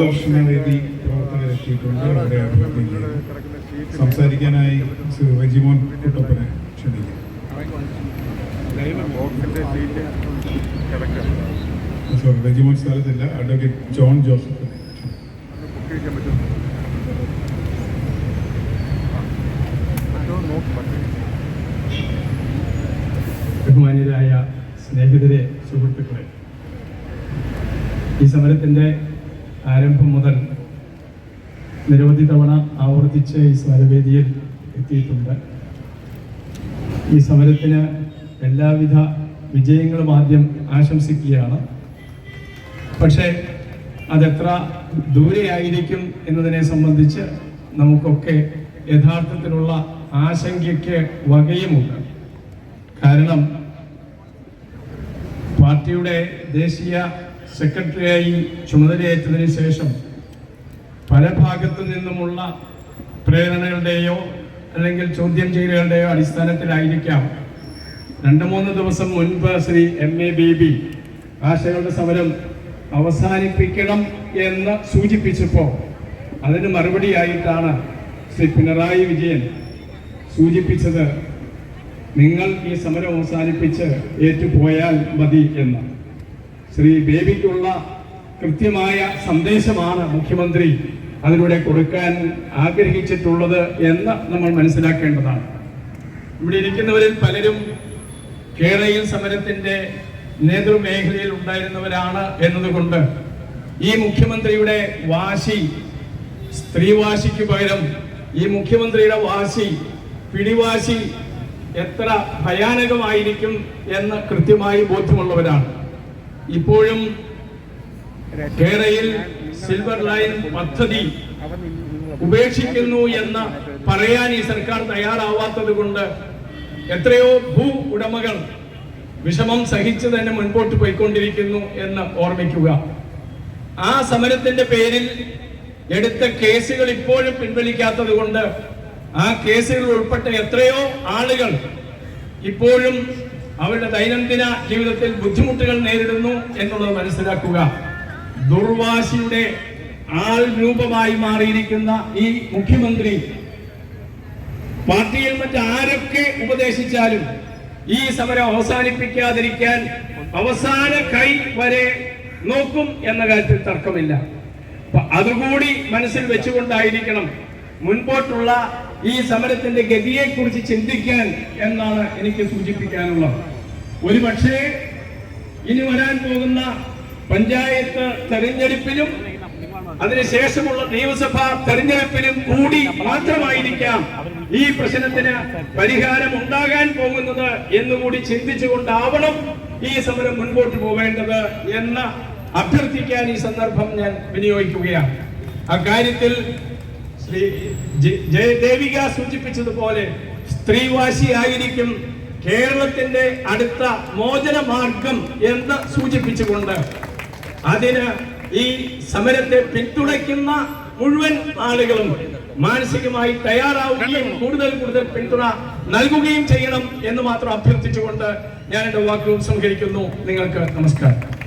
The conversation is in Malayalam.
സ്വദർശന വേദി പ്രവർത്തകരെത്തിയിട്ടുണ്ട് അവരെ സംസാരിക്കാനായി റെജിമോൻ കുട്ടപ്പനെ കിടക്കണം സോറി റെജിമോൻ സ്ഥലത്തില്ല അഡ്വക്കേറ്റ് ജോൺ ജോസഫിനെ ബഹുമാന്യരായ സ്നേഹിതരെ സുഹൃത്തുക്കളെ ഈ സമരത്തിന്റെ ആരംഭം മുതൽ നിരവധി തവണ ആവർത്തിച്ച് ഈ സമരവേദിയിൽ എത്തിയിട്ടുണ്ട്. ഈ സമരത്തിന് എല്ലാവിധ വിജയങ്ങളും ആദ്യം ആശംസിക്കുകയാണ്. പക്ഷേ അതെത്ര ദൂരെയായിരിക്കും എന്നതിനെ സംബന്ധിച്ച് നമുക്കൊക്കെ യഥാർത്ഥത്തിലുള്ള ആശങ്കയ്ക്ക് വകയുമുണ്ട്. കാരണം പാർട്ടിയുടെ ദേശീയ സെക്രട്ടറിയായി ചുമതലയേറ്റതിന് ശേഷം പല ഭാഗത്തു നിന്നുമുള്ള പ്രേരണകളുടെയോ അല്ലെങ്കിൽ ചോദ്യം ചെയ്യലുകളുടെയോ അടിസ്ഥാനത്തിലായിരിക്കാം. രണ്ട് മൂന്ന് ദിവസം മുൻപ് ശ്രീ എം എ ബേബി ആശകളുടെ സമരം അവസാനിപ്പിക്കണം എന്ന് സൂചിപ്പിച്ചപ്പോൾ അതിന് മറുപടിയായിട്ടാണ് ശ്രീ പിണറായി വിജയൻ സൂചിപ്പിച്ചത് നിങ്ങൾ ഈ സമരം അവസാനിപ്പിച്ച് ഏറ്റുപോയാൽ മതി എന്ന്. ശ്രീ ബേബിക്കുള്ള കൃത്യമായ സന്ദേശമാണ് മുഖ്യമന്ത്രി അതിലൂടെ കൊടുക്കാൻ ആഗ്രഹിച്ചിട്ടുള്ളത് എന്ന് നമ്മൾ മനസ്സിലാക്കേണ്ടതാണ്. ഇവിടെ ഇരിക്കുന്നവരിൽ പലരും കേരളയിൽ സമരത്തിന്റെ നേതൃമേഖലയിൽ ഉണ്ടായിരുന്നവരാണ് എന്നതുകൊണ്ട് ഈ മുഖ്യമന്ത്രിയുടെ വാശി സ്ത്രീവാശിക്ക് പകരം ഈ മുഖ്യമന്ത്രിയുടെ വാശി പിടിവാശി എത്ര ഭയാനകമായിരിക്കും എന്ന് കൃത്യമായി ബോധ്യമുള്ളവരാണ്. ഇപ്പോഴും കേരളയിൽ സിൽവർ ലൈൻ പദ്ധതി ഉപേക്ഷിക്കുന്നു എന്ന് പറയാൻ ഈ സർക്കാർ തയ്യാറാവാത്തത് കൊണ്ട് എത്രയോ ഭൂ ഉടമകൾ വിഷമം സഹിച്ച് തന്നെ മുൻപോട്ട് പോയിക്കൊണ്ടിരിക്കുന്നു എന്ന് ഓർമ്മിക്കുക. ആ സമരത്തിന്റെ പേരിൽ എടുത്ത കേസുകൾ ഇപ്പോഴും പിൻവലിക്കാത്തത് കൊണ്ട് ആ കേസുകളിൽ ഉൾപ്പെട്ട എത്രയോ ആളുകൾ ഇപ്പോഴും അവരുടെ ദൈനംദിന ജീവിതത്തിൽ ബുദ്ധിമുട്ടുകൾ നേരിടുന്നു എന്നുള്ളത് മനസ്സിലാക്കുക. ദുർവാശിയുടെ ആൾ രൂപമായി മാറിയിരിക്കുന്ന ഈ മുഖ്യമന്ത്രി പാർട്ടിയിൽ മറ്റാരൊക്കെ ഉപദേശിച്ചാലും ഈ സമരം അവസാനിപ്പിക്കാതിരിക്കാൻ അവസാന കൈ വരെ നോക്കും എന്ന കാര്യത്തിൽ തർക്കമില്ല. അതുകൂടി മനസ്സിൽ വെച്ചുകൊണ്ടായിരിക്കണം മുൻപോട്ടുള്ള ഈ സമരത്തിന്റെ ഗതിയെക്കുറിച്ച് ചിന്തിക്കാൻ എന്നാണ് എനിക്ക് സൂചിപ്പിക്കാനുള്ളത്. ഒരുപക്ഷേ ഇനി വരാൻ പോകുന്ന പഞ്ചായത്ത് തെരഞ്ഞെടുപ്പിലും അതിനുശേഷമുള്ള നിയമസഭാ തെരഞ്ഞെടുപ്പിലും കൂടി മാത്രമായിരിക്കാം ഈ പ്രശ്നത്തിന് പരിഹാരം ഉണ്ടാകാൻ പോകുന്നത് എന്നുകൂടി ചിന്തിച്ചുകൊണ്ടാവണം ഈ സമരം മുൻപോട്ട് പോവേണ്ടത് എന്ന് അഭ്യർത്ഥിക്കാൻ ഈ സന്ദർഭം ഞാൻ വിനിയോഗിക്കുകയാണ്. അക്കാര്യത്തിൽ ജയദേവിക സൂചിപ്പിച്ചതുപോലെ സ്ത്രീവാശിയായിരിക്കും കേരളത്തിന്റെ അടുത്ത മോചന മാർഗം എന്ന് സൂചിപ്പിച്ചുകൊണ്ട് അതിന് ഈ സമരത്തെ പിന്തുണയ്ക്കുന്ന മുഴുവൻ ആളുകളും മാനസികമായി തയ്യാറാവുകയും കൂടുതൽ കൂടുതൽ പിന്തുണ നൽകുകയും ചെയ്യണം എന്ന് മാത്രം അഭ്യർത്ഥിച്ചുകൊണ്ട് ഞാൻ എന്റെ വാക്കുകൾ സംഹരിക്കുന്നു. നിങ്ങൾക്ക് നമസ്കാരം.